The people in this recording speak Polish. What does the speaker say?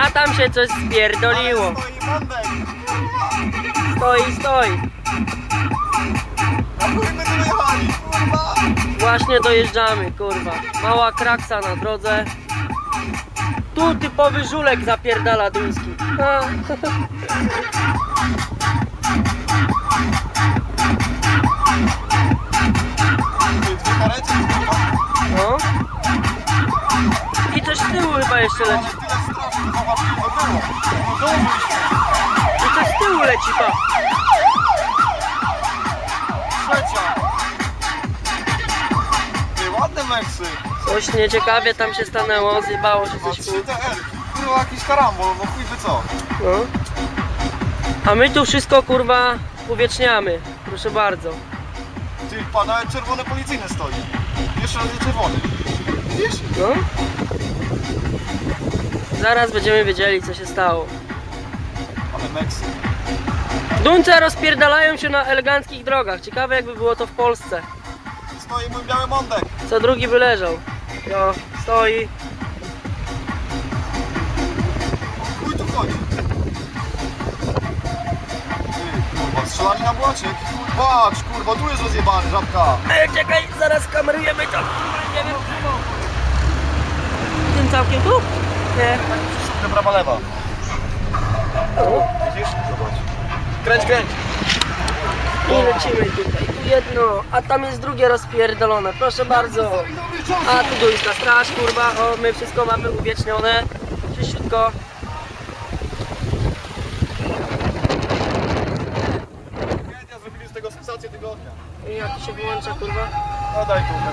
A tam się coś spierdoliło. Stoi, stoi. Właśnie dojeżdżamy, kurwa. Mała kraksa na drodze. Tu typowy żulek zapierdala duński. A. jeszcze leci. to. No coś z tyłu leci, pa. Trzecia. Ty, ładne meksy. Coś nieciekawie tam się stanęło, zjebało się coś 3 tu. TR. Kurwa, jakiś karambol, no chuj wie co. No. A my tu wszystko, kurwa, uwieczniamy. Proszę bardzo. Ty, pan, nawet czerwony policyjny stoi. Jeszcze raz jest czerwony. Widzisz? No. Zaraz będziemy wiedzieli, co się stało. Ale meksy. Duńce rozpierdalają się na eleganckich drogach. Ciekawe, jakby było to w Polsce. Stoi mój biały mondek. Co drugi by leżał. Jo, stoi. Chuj tu chodzi. Ty, kurwa, strzelali na błacie. Jaki chuj. Patrz, kurwa, tu jest rozjebany, żabka. Ej, czekaj, zaraz kamerujemy to. Nie wiem. Całkiem tu? Nie. Wszystko prawa, lewa. Widzisz? Zobacz. Kręć, kręć. I lecimy tutaj. Tu jedno, a tam jest drugie rozpierdolone. Proszę bardzo. A tu duńska straż, kurwa. O, my wszystko mamy uwiecznione. Czyściutko. Zrobili z tego sensację tygodnia. I jak się wyłącza, kurwa? No daj tu.